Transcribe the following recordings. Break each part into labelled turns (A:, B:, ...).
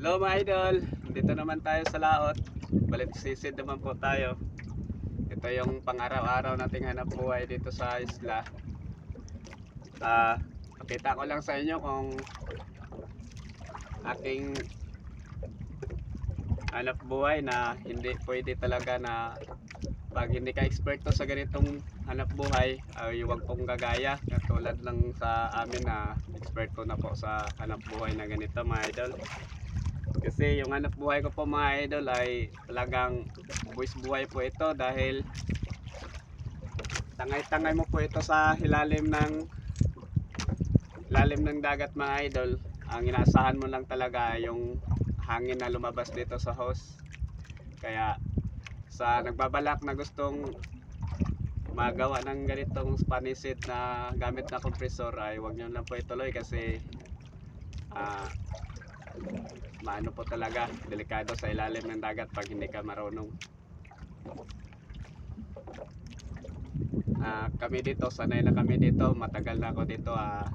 A: Hello mga idol, dito naman tayo sa laot. Balik sisid naman po tayo. Ito yung pang-araw-araw nating hanap buhay dito sa isla. Ah, pakita ko lang sa inyo kung aking hanap buhay na hindi pwede talaga na pag hindi ka eksperto sa ganitong hanap buhay, ay huwag pong gagaya. Katulad lang sa amin na eksperto na po sa hanap buhay na ganito mga idol. Kasi yung hanap buhay ko po mga idol ay talagang buwis buhay po ito dahil tangay-tangay mo po ito sa hilalim ng lalim ng dagat mga idol. Ang inaasahan mo lang talaga yung hangin na lumabas dito sa hose. Kaya sa nagbabalak na gustong magawa ng ganitong spanisid na gamit na kompresor ay huwag nyo lang po ituloy kasi ah maano po talaga, delikado sa ilalim ng dagat pag hindi ka marunong. Ah, kami dito, sanay na kami dito, matagal na ako dito. Ah,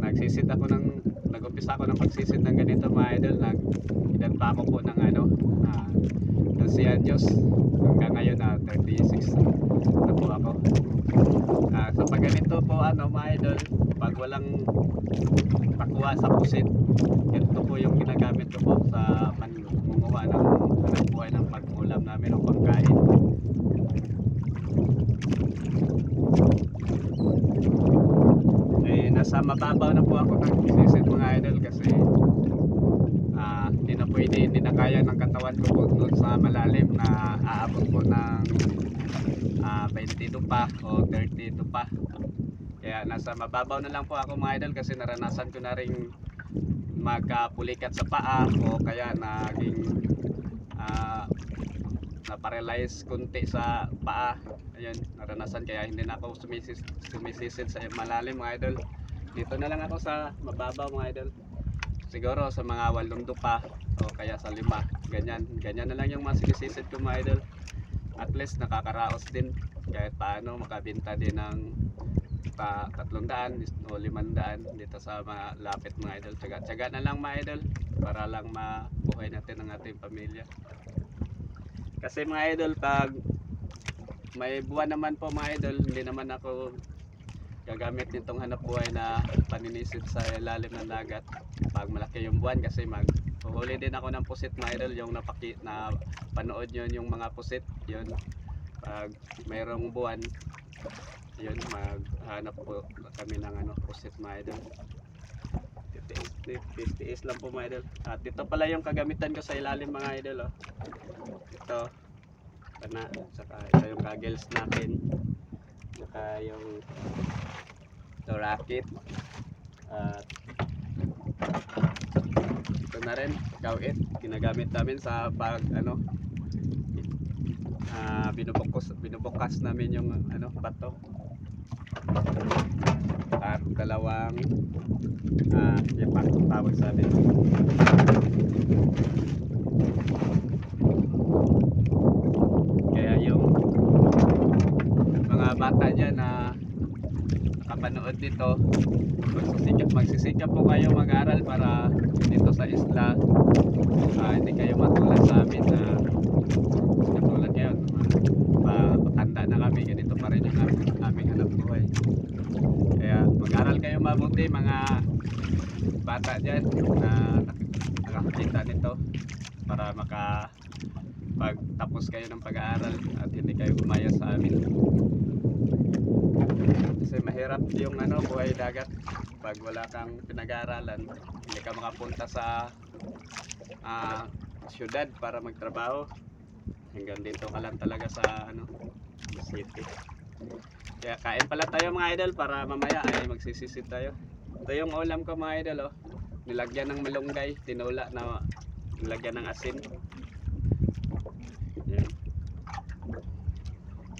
A: nagsisid ako ng, nag-umpisa ako ng pagsisid ng ganito mga idol. Nag, edad pa ako po ng ano, ah, 12 anyos. Hanggang ngayon na 36 na po ako. Ah, sa pag ganito po ano mga idol, pag walang pakuha sa pusit, ito po yung ginagamit ko po sa pangunguha ng hanap buhay ng pag-ulam namin o pagkain. Eh, nasa mababaw na po ako nagsisit mga idol kasi ah, hindi na pwede, hindi na kaya ng katawan ko po doon sa malalim na aabot po ng ah, 22 pa o 32 pa. Kaya nasa mababaw na lang po ako mga idol kasi naranasan ko na rin magkapulikat sa paa o kaya naging ah, na-paralyze kunti sa paa. Ayun, naranasan kaya hindi na ako sumisis, sumisisid sa malalim mga idol. Dito na lang ako sa mababaw mga idol. Siguro sa mga walong pa o kaya sa lima. Ganyan, ganyan na lang yung mga sinisisid ko mga idol. At least nakakaraos din kahit paano makabenta din ng pa tatlong daan o limang daan dito sa mga lapit mga idol. Tsaga, tsaga na lang mga idol para lang mabuhay natin ang ating pamilya. Kasi mga idol, pag may buwan naman po mga idol, hindi naman ako gagamit nitong hanap buhay na paninisid sa ilalim ng dagat. Pag malaki yung buwan kasi mag huhuli din ako ng pusit mga idol, yung napaki, na panood yun yung mga pusit, yun. Pag mayroong buwan, yun, maghanap po kami ng ano, pusit mga idol. Titiis, titiis lang po mga idol. At ito pala yung kagamitan ko sa ilalim mga idol. Oh. Ito, pana, saka ito yung goggles natin. Saka yung ito racket. At ito na rin, kawit. Ginagamit namin sa pag ano, ah binubukas, binubukas namin yung ano, bato. At dalawang ah, yung parang tawag sa amin. Kaya yung mga bata dyan na nakapanood dito, magsisikap, magsisikap po kayo mag-aral para dito sa isla, ah, hindi kayo matulad sa amin na katulad ngayon, pa, patanda na kami, ganito pa rin yung buhay. Kaya mag-aral kayo mabuti mga bata dyan na nak- nakakakita nito para maka pagtapos kayo ng pag-aaral at hindi kayo gumaya sa amin. Kasi mahirap yung ano, buhay dagat pag wala kang pinag-aaralan, hindi ka makapunta sa ah, syudad para magtrabaho. Hanggang dito ka lang talaga sa ano, city. Kaya kain pala tayo mga idol para mamaya ay magsisisid tayo. Ito yung ulam ko mga idol oh. Nilagyan ng malunggay, tinula na nilagyan ng asin. Yan.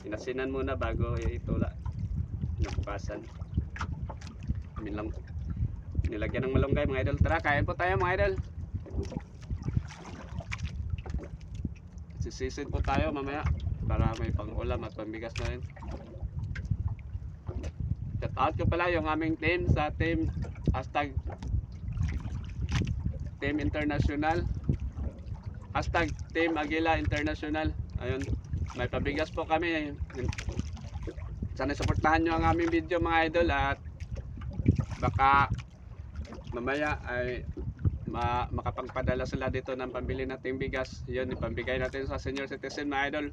A: Inasinan muna bago itula. Nabukasan. Nilang nilagyan ng malunggay mga idol. Tara, kain po tayo mga idol. Sisisid po tayo mamaya para may pang-ulam at pambigas na rin. Shout out ko pala yung aming team sa team hashtag Team International. Hashtag Team Agila International. Ayun. May pabigas po kami. Sana suportahan nyo ang aming video mga idol at baka mamaya ay ma makapagpadala sila dito ng pambili nating bigas. Yun, ipambigay natin sa senior citizen mga idol.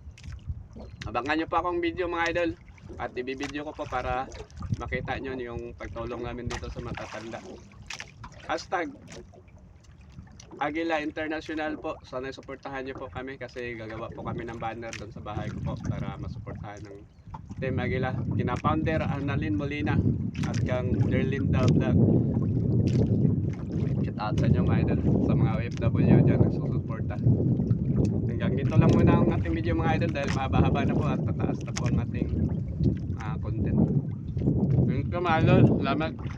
A: Abangan nyo pa akong video mga idol. At ibibideo ko po para makita nyo yung pagtulong namin dito sa matatanda. Hashtag Agila International po. Sana suportahan nyo po kami kasi gagawa po kami ng banner doon sa bahay ko po para masuportahan ng Team Agila. Kina founder Annalyn Molina at kang Derlinda Vlog. Shout out sa inyo mga idol sa mga OFW dyan nagsusuporta. Hanggang dito lang muna ang ating video mga idol dahil mahaba-haba na po at tataas na po ang ating content. Ka mga idol. Salamat.